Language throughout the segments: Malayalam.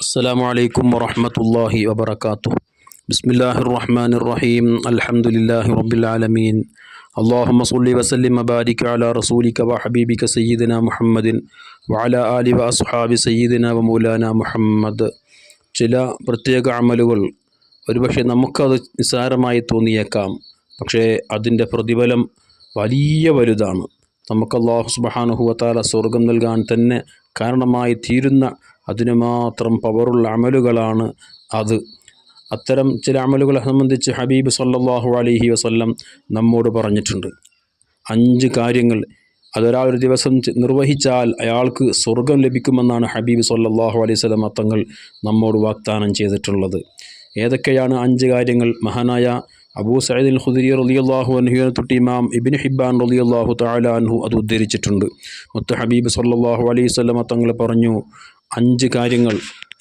السلام عليكم ورحمة الله وبركاته بسم الله الرحمن الرحيم الحمد لله رب العالمين اللهم صل وسلم وبارك على رسولك وحبيبك سيدنا محمد وعلى آل وأصحاب سيدنا ومولانا محمد ചില പ്രത്യേക അമലുകൾ ഒരുപക്ഷെ നമുക്കത് നിസ്സാരമായി തോന്നിയേക്കാം പക്ഷേ അതിൻ്റെ പ്രതിഫലം വലിയ വലുതാണ് നമുക്ക് അള്ളാഹു സുബഹാനുഹുവത്താല സ്വർഗം നൽകാൻ തന്നെ കാരണമായി തീരുന്ന അതിന് മാത്രം പവറുള്ള അമലുകളാണ് അത്. അത്തരം ചില അമലുകളെ സംബന്ധിച്ച് ഹബീബ് സല്ലാഹു അലഹി വസ്ല്ലം നമ്മോട് പറഞ്ഞിട്ടുണ്ട്. അഞ്ച് കാര്യങ്ങൾ. അതൊരാൾ ഒരു ദിവസം നിർവഹിച്ചാൽ അയാൾക്ക് സ്വർഗം ലഭിക്കുമെന്നാണ് ഹബീബ് സല്ലാഹു അലൈഹി സ്വലം തങ്ങൾ നമ്മോട് വാഗ്ദാനം ചെയ്തിട്ടുള്ളത്. ഏതൊക്കെയാണ് അഞ്ച് കാര്യങ്ങൾ? മഹാനായ അബൂ സയ്യിദ് ഖുദരി റളിയല്ലാഹു അൻഹു തൊട്ട് ഇമാം ഇബിൻ ഹിബാൻ റളിയല്ലാഹു തആല അൻഹു അത് ഉദ്ധരിച്ചിട്ടുണ്ട്. മുത്ത ഹബീബ് സല്ലല്ലാഹു അലൈഹി വസല്ലം തങ്ങൾ പറഞ്ഞു അഞ്ച് കാര്യങ്ങൾ.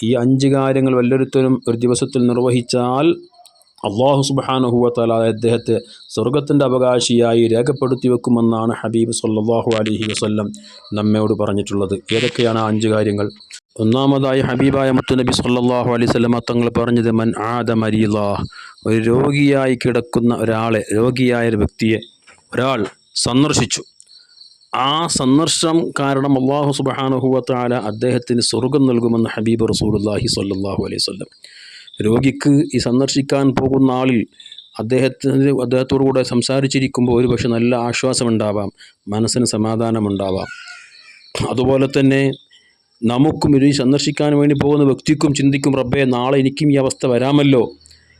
ഈ അഞ്ച് കാര്യങ്ങൾ വല്ലൊരുത്തരും ഒരു ദിവസത്തിൽ നിർവഹിച്ചാൽ അള്ളാഹു സുബാനുഹുവത്താല അദ്ദേഹത്തെ സ്വർഗത്തിന്റെ അവകാശിയായി രേഖപ്പെടുത്തി വെക്കുമെന്നാണ് ഹബീബ് സല്ലാഹു അലഹി വസ്ല്ലം നമ്മയോട് പറഞ്ഞിട്ടുള്ളത്. ഏതൊക്കെയാണ് ആ അഞ്ച് കാര്യങ്ങൾ? ഒന്നാമതായി ഹബീബായ മുത്തുനബി സല്ലാഹു അലൈഹി വസല്ലം തങ്ങൾ പറഞ്ഞത് മൻ ആദ മരിയാ ഒരു രോഗിയായി കിടക്കുന്ന ഒരാളെ രോഗിയായ ഒരു വ്യക്തിയെ ഒരാൾ സന്ദർശിച്ചു. ആ സന്ദർശനം കാരണം അള്ളാഹു സുബാനുഹുവത്താല അദ്ദേഹത്തിന് സ്വർഗം നൽകുമെന്ന് ഹബീബ് റസൂലുള്ളാഹി സല്ലാഹു അലൈഹി സ്വല്ലം രോഗിക്ക് ഈ സന്ദർശിക്കാൻ പോകുന്ന ആളിൽ അദ്ദേഹത്തിന് അദ്ദേഹത്തോടു കൂടെ സംസാരിച്ചിരിക്കുമ്പോൾ ഒരുപക്ഷെ നല്ല ആശ്വാസമുണ്ടാവാം മനസ്സിന് സമാധാനമുണ്ടാവാം അതുപോലെ തന്നെ നമുക്കും ഇത് സന്ദർശിക്കാൻ വേണ്ടി പോകുന്ന വ്യക്തിക്കും ചിന്തിക്കും റബ്ബേ നാളെ എനിക്കും ഈ അവസ്ഥ വരാമല്ലോ.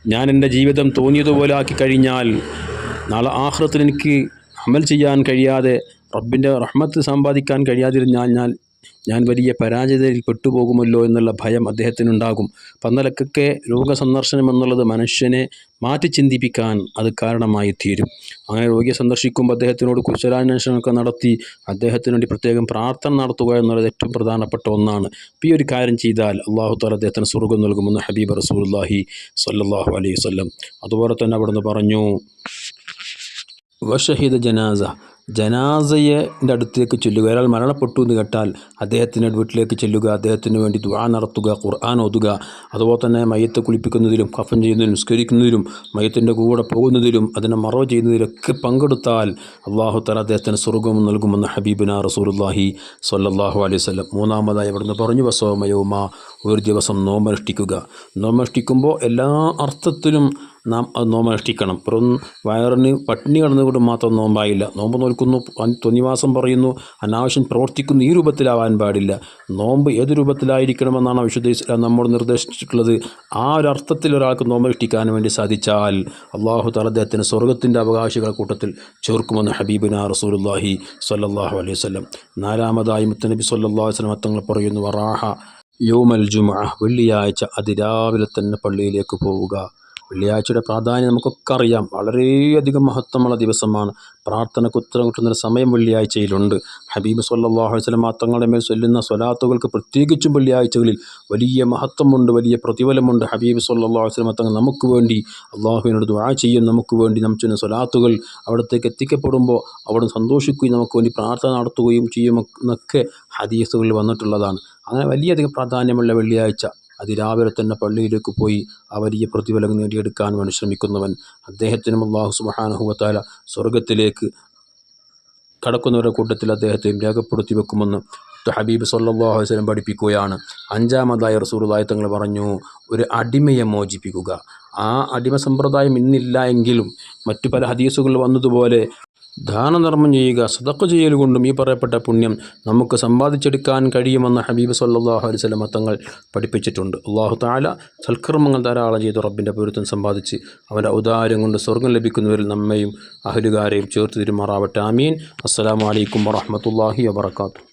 ഞാൻ എന്റെ ജീവിതം തോന്നിയതുപോലെ ആക്കി കഴിഞ്ഞാൽ നാളെ ആഹ്ലത്തിൽ എനിക്ക് അമൽ ചെയ്യാൻ കഴിയാതെ റബ്ബിന്റെ റഹ്മത്ത് സമ്പാദിക്കാൻ കഴിയാതിരുന്നാൽ ഞാൻ ഞാൻ വലിയ പരാജയതയിൽ പെട്ടുപോകുമല്ലോ എന്നുള്ള ഭയം അദ്ദേഹത്തിനുണ്ടാകും. പന്നലക്കൊക്കെ രോഗസന്ദർശനം എന്നുള്ളത് മനുഷ്യനെ മാറ്റി ചിന്തിപ്പിക്കാൻ അത് കാരണമായി തീരും. അങ്ങനെ രോഗിയെ സന്ദർശിക്കുമ്പോൾ അദ്ദേഹത്തിനോട് കുശലാന്വേഷണമൊക്കെ നടത്തി അദ്ദേഹത്തിന് വേണ്ടി പ്രത്യേകം പ്രാർത്ഥന നടത്തുക എന്നുള്ളത് ഏറ്റവും പ്രധാനപ്പെട്ട ഒന്നാണ്. ഈ ഒരു കാര്യം ചെയ്താൽ അള്ളാഹു താല അദ്ദേഹത്തിന് സ്വർഗം നൽകുമെന്ന് ഹബീബ് റസൂലുള്ളാഹി സല്ലാഹു അലൈഹി വസല്ലം. അതുപോലെ തന്നെ അവിടുന്ന് പറഞ്ഞു വഷഹീദ് ജനാസ ജനാസയുടെ അടുത്തേക്ക് ചെല്ലുക. ഒരാൾ മരണപ്പെട്ടു എന്ന് കേട്ടാൽ അദ്ദേഹത്തിന്റെ വീട്ടിലേക്ക് ചെല്ലുക. അദ്ദേഹത്തിന് വേണ്ടി ദുആ നടത്തുക ഖുർആൻ ഓതുക. അതുപോലെ തന്നെ മയത്തെ കുളിപ്പിക്കുന്നതിലും കഫൻ ചെയ്യുന്നതിലും നിസ്കരിക്കുന്നതിലും മയത്തിന്റെ കൂടെ പോകുന്നതിലും അതിനെ മറവ് ചെയ്യുന്നതിലൊക്കെ പങ്കെടുത്താൽ അള്ളാഹു തല അദ്ദേഹത്തിന് സ്വർഗം നൽകുമെന്ന് ഹബീബിന റസൂലുള്ളാഹി സ്വല്ലല്ലാഹു അലൈഹി വസല്ലം. മൂന്നാമതായി അവിടുന്ന് പറഞ്ഞു വസോമയവുമ ഒരു ദിവസം നോമനുഷ്ഠിക്കുക നോമനുഷ്ഠിക്കുമ്പോൾ എല്ലാ അർത്ഥത്തിലും നാം അത് നോമനുഷ്ഠിക്കണം. വെറും വയറിന് പട്ടിണി കിടന്നുകൊണ്ട് മാത്രം നോമ്പായില്ല. നോമ്പ് നോൽക്കുന്നു തൊന്നിവാസം പറയുന്നു അനാവശ്യം പ്രവർത്തിക്കുന്നു ഈ രൂപത്തിലാവാൻ പാടില്ല. നോമ്പ് ഏത് രൂപത്തിലായിരിക്കണമെന്നാണ് വിശുദ്ധ ഇസ്ലാം നമ്മോട് നിർദ്ദേശിച്ചിട്ടുള്ളത്. ആ ഒരു അർത്ഥത്തിൽ ഒരാൾക്ക് നോമനുഷ്ഠിക്കാൻ വേണ്ടി സാധിച്ചാൽ അള്ളാഹു തല അദ്ദേഹത്തിന് സ്വർഗത്തിന്റെ അവകാശികളുടെ കൂട്ടത്തിൽ ചേർക്കുമെന്ന് ഹബീബിന റസൂലുള്ളാഹി സല്ലാഹു അലൈഹി വസല്ലം. നാലാമതായി മുത്തനബി സ്വല്ലല്ലാഹു വസ്ലം തങ്ങൾ പറയുന്നു വറാഹ യോമൽ ജുമുഅ വെള്ളിയാഴ്ച അതിരാവിലെ തന്നെ പള്ളിയിലേക്ക് പോവുക. വെള്ളിയാഴ്ചയുടെ പ്രാധാന്യം നമുക്കൊക്കെ അറിയാം. വളരെയധികം മഹത്വമുള്ള ദിവസമാണ്. പ്രാർത്ഥനയ്ക്ക് ഉത്തരം കിട്ടുന്നൊരു സമയം വെള്ളിയാഴ്ചയിലുണ്ട്. ഹബീബ് സല്ലല്ലാഹു അലൈഹി വസല്ലം തങ്ങളുടെ മേൽ ചൊല്ലുന്ന സ്വലാത്തുകൾക്ക് പ്രത്യേകിച്ചും വെള്ളിയാഴ്ചകളിൽ വലിയ മഹത്വമുണ്ട് വലിയ പ്രതിഫലമുണ്ട്. ഹബീബ് സല്ലല്ലാഹു അലൈഹി വസല്ലം തങ്ങൾ നമുക്ക് വേണ്ടി അള്ളാഹുവിനോട് ദുആ ചെയ്യും. നമുക്ക് വേണ്ടി നമുക്ക് ചൊല്ലുന്ന സ്വലാത്തുകൾ അവിടത്തേക്ക് എത്തിക്കപ്പെടുമ്പോൾ അവിടെ സന്തോഷിക്കുകയും നമുക്ക് വേണ്ടി പ്രാർത്ഥന നടത്തുകയും ചെയ്യുമെന്നൊക്കെ ഹദീസുകളിൽ വന്നിട്ടുള്ളതാണ്. അങ്ങനെ വലിയധികം പ്രാധാന്യമുള്ള വെള്ളിയാഴ്ച അതിരാവിലെ തന്നെ പള്ളിയിലേക്ക് പോയി ആ വലിയ പ്രതിഫലം നേടിയെടുക്കാൻ വേണ്ടി ശ്രമിക്കുന്നവൻ അദ്ദേഹത്തിനും അള്ളാഹു സുബ്ഹാനഹു വ സ്വർഗത്തിലേക്ക് കടക്കുന്നവരുടെ കൂട്ടത്തിൽ അദ്ദേഹത്തെ രേഖപ്പെടുത്തി വെക്കുമെന്ന് ഹബീബ് സല്ലാഹു വസ്ലം പഠിപ്പിക്കുകയാണ്. അഞ്ചാമതായി റസൂലുള്ളാഹി തങ്ങൾ പറഞ്ഞു ഒരു അടിമയെ മോചിപ്പിക്കുക. ആ അടിമ സമ്പ്രദായം ഇന്നില്ല എങ്കിലും മറ്റു പല ഹദീസുകൾ വന്നതുപോലെ ദാനധർമ്മം ചെയ്യുക സതക്ക് ചെയ്യൽ കൊണ്ടും ഈ പറയപ്പെട്ട പുണ്യം നമുക്ക് സമ്പാദിച്ചെടുക്കാൻ കഴിയുമെന്ന് ഹബീബ് സല്ലാഹു അലൈഹി വസല്ലം തങ്ങൾ പഠിപ്പിച്ചിട്ടുണ്ട്. അള്ളാഹു താല സൽക്കർമ്മങ്ങൾ ധാരാളം ചെയ്ത് റബ്ബിന്റെ പൊരുത്തം സമ്പാദിച്ച് അവന്റെ ഔദാര്യം കൊണ്ട് സ്വർഗം ലഭിക്കുന്നവരിൽ നമ്മയും അഹലുകാരെയും ചേർത്ത് തിരുമാറാവട്ടെ. ആമീൻ. അസ്സലാമു അലൈക്കും വറഹ്മത്തുള്ളാഹി വബറകാതുഹു.